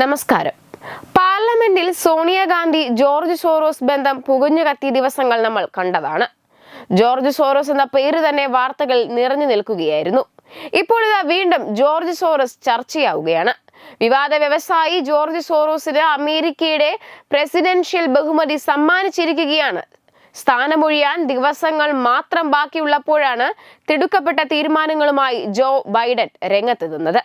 നമസ്കാരം. പാർലമെന്റിൽ Sonia Gandhi George Soros ബന്ധം പുകഞ്ഞു കത്തിയ ദിവസങ്ങൾ നമ്മൾ കണ്ടതാണ്. ജോർജ് സോറോസ് എന്ന പേര് തന്നെ വാർത്തകൾ നിറഞ്ഞു നിൽക്കുകയായിരുന്നു. ഇപ്പോൾ ഇതാ വീണ്ടും ജോർജ് സോറോസ് ചർച്ചയാവുകയാണ്. വിവാദ വ്യവസായി ജോർജ് സോറോസിന് അമേരിക്കയുടെ പ്രസിഡൻഷ്യൽ ബഹുമതി സമ്മാനിച്ചിരിക്കുകയാണ്. സ്ഥാനമൊഴിയാൻ ദിവസങ്ങൾ മാത്രം ബാക്കിയുള്ളപ്പോഴാണ് തിടുക്കപ്പെട്ട തീരുമാനങ്ങളുമായി ജോ ബൈഡൻ രംഗത്തെത്തുന്നത്.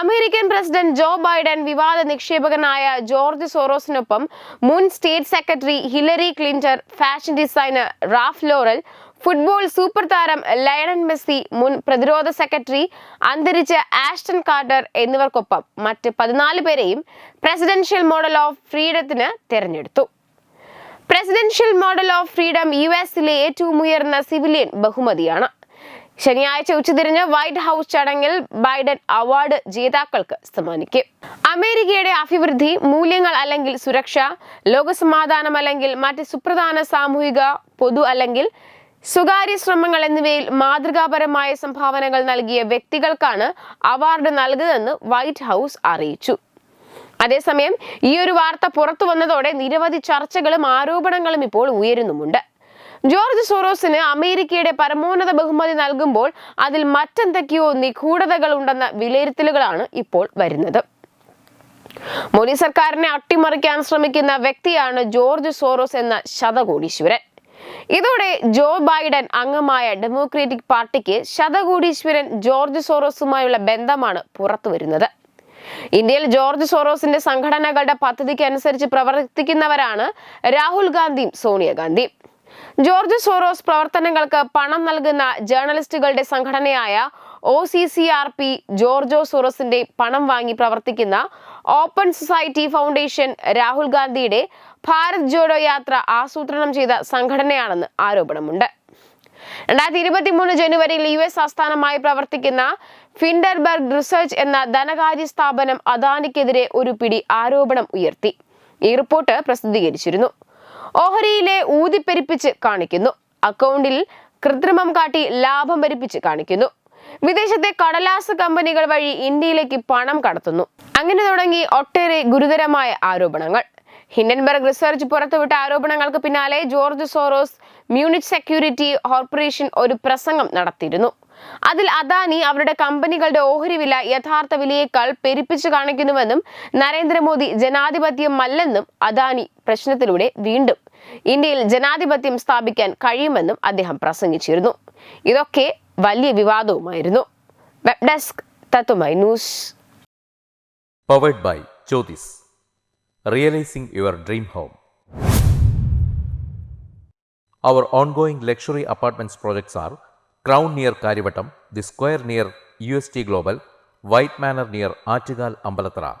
അമേരിക്കൻ പ്രസിഡന്റ് ജോ ബൈഡൻ വിവാദ നിക്ഷേപകനായ ജോർജ് സോറോസിനൊപ്പം മുൻ state secretary Hillary Clinton fashion designer Ralph Lauren football super താരം ലയണൻ മെസ്സി മുൻ പ്രതിരോധ സെക്രട്ടറി അന്തരിച്ച ആഷ്ടൺ കാർട്ടർ എന്നിവർക്കൊപ്പം മറ്റ് പതിനാല് പേരെയും പ്രസിഡൻഷ്യൽ മോഡൽ ഓഫ് ഫ്രീഡത്തിന് തെരഞ്ഞെടുത്തു. Presidential model of freedom U എസിലെ ഏറ്റവും ഉയർന്ന സിവിലിയൻ ബഹുമതിയാണ്. ശനിയാഴ്ച ഉച്ചതിരിഞ്ഞ് വൈറ്റ് ഹൗസ് ചടങ്ങിൽ ബൈഡൻ അവാർഡ് ജേതാക്കൾക്ക് സമ്മാനിക്കും. അമേരിക്കയുടെ അഭിവൃദ്ധി മൂല്യങ്ങൾ അല്ലെങ്കിൽ സുരക്ഷ ലോകസമാധാനം അല്ലെങ്കിൽ മറ്റ് സുപ്രധാന സാമൂഹിക പൊതു അല്ലെങ്കിൽ സ്വകാര്യ ശ്രമങ്ങൾ എന്നിവയിൽ മാതൃകാപരമായ സംഭാവനകൾ നൽകിയ വ്യക്തികൾക്കാണ് അവാർഡ് നൽകുന്നതെന്ന് വൈറ്റ് ഹൗസ് അറിയിച്ചു. അതേസമയം ഈ ഒരു വാർത്ത പുറത്തു വന്നതോടെ നിരവധി ചർച്ചകളും ആരോപണങ്ങളും ഇപ്പോൾ ഉയരുന്നുമുണ്ട്. ജോർജ് സോറോസിന് അമേരിക്കയുടെ പരമോന്നത ബഹുമതി നൽകുമ്പോൾ അതിൽ മറ്റെന്തൊക്കെയോ നിഗൂഢതകൾ ഉണ്ടെന്ന വിലയിരുത്തലുകളാണ് ഇപ്പോൾ വരുന്നത്. മോദി സർക്കാരിനെ അട്ടിമറിക്കാൻ ശ്രമിക്കുന്ന വ്യക്തിയാണ് ജോർജ് സോറോസ് എന്ന ശതകോടീശ്വരൻ. ഇതോടെ ജോ ബൈഡൻ അംഗമായ ഡെമോക്രാറ്റിക് പാർട്ടിക്ക് ശതകോടീശ്വരൻ ജോർജ് സോറോസുമായുള്ള ബന്ധമാണ് പുറത്തു വരുന്നത്. ഇന്ത്യയിൽ ജോർജ് സോറോസിന്റെ സംഘടനകളുടെ പദ്ധതിക്ക് അനുസരിച്ച് പ്രവർത്തിക്കുന്നവരാണ് രാഹുൽ ഗാന്ധിയും സോണിയാഗാന്ധിയും. ജോർജ് സോറോസ് പ്രവർത്തനങ്ങൾക്ക് പണം നൽകുന്ന ജേർണലിസ്റ്റുകളുടെ സംഘടനയായ O C C R P ജോർജോ സോറോസിന്റെ പണം വാങ്ങി പ്രവർത്തിക്കുന്ന ഓപ്പൺ സൊസൈറ്റി ഫൗണ്ടേഷൻ രാഹുൽ ഗാന്ധിയുടെ ഭാരത് ജോഡോ യാത്ര ആസൂത്രണം ചെയ്ത സംഘടനയാണെന്ന് ആരോപണമുണ്ട്. രണ്ടായിരത്തി ഇരുപത്തി മൂന്ന് ജനുവരിയിൽ യു എസ് ആസ്ഥാനമായി പ്രവർത്തിക്കുന്ന ഫിൻഡർബർഗ് റിസർച്ച് എന്ന ധനകാര്യ സ്ഥാപനം അദാനിക്കെതിരെ ഒരു പിടി ആരോപണം ഉയർത്തി. ഈ റിപ്പോർട്ട് പ്രസിദ്ധീകരിച്ചിരുന്നു. ഓഹരിയിലെ ഊതിപ്പെരിപ്പിച്ച് കാണിക്കുന്നു. അക്കൗണ്ടിൽ കൃത്രിമം കാട്ടി ലാഭം വരിപ്പിച്ച് കാണിക്കുന്നു. വിദേശത്തെ കടലാസ് കമ്പനികൾ വഴി ഇന്ത്യയിലേക്ക് പണം കടത്തുന്നു. അങ്ങനെ തുടങ്ങി ഒട്ടേറെ ഗുരുതരമായ ആരോപണങ്ങൾ. ഹിൻഡൻബർഗ് റിസർച്ച് പുറത്തുവിട്ട ആരോപണങ്ങൾക്ക് പിന്നാലെ George Soros Munich security corporation ഒരു പ്രസംഗം നടത്തിയിരുന്നു. അതിൽ അദാനി അവരുടെ കമ്പനികളുടെ ഓഹരി വില യഥാർത്ഥ വിലയേക്കാൾ പെരുപ്പിച്ചു കാണിക്കുന്നുവെന്നും നരേന്ദ്രമോദി ജനാധിപത്യമല്ലെന്നും അദാനി പ്രശ്നത്തിലൂടെ വീണ്ടും ഇന്ത്യയിൽ ജനാധിപത്യം സ്ഥാപിക്കാൻ കഴിയുമെന്നും അദ്ദേഹം പ്രസംഗിച്ചിരുന്നു ഇതൊക്കെ വലിയ വിവാദവുമായിരുന്നു വെബ് ഡെസ്ക് തത്തുമൈ news powered by Jyothis realizing your dream home Our ongoing luxury apartments projects are Crown near Karivattam, The Square near UST Global, White Manor near Achigal Ambalatra,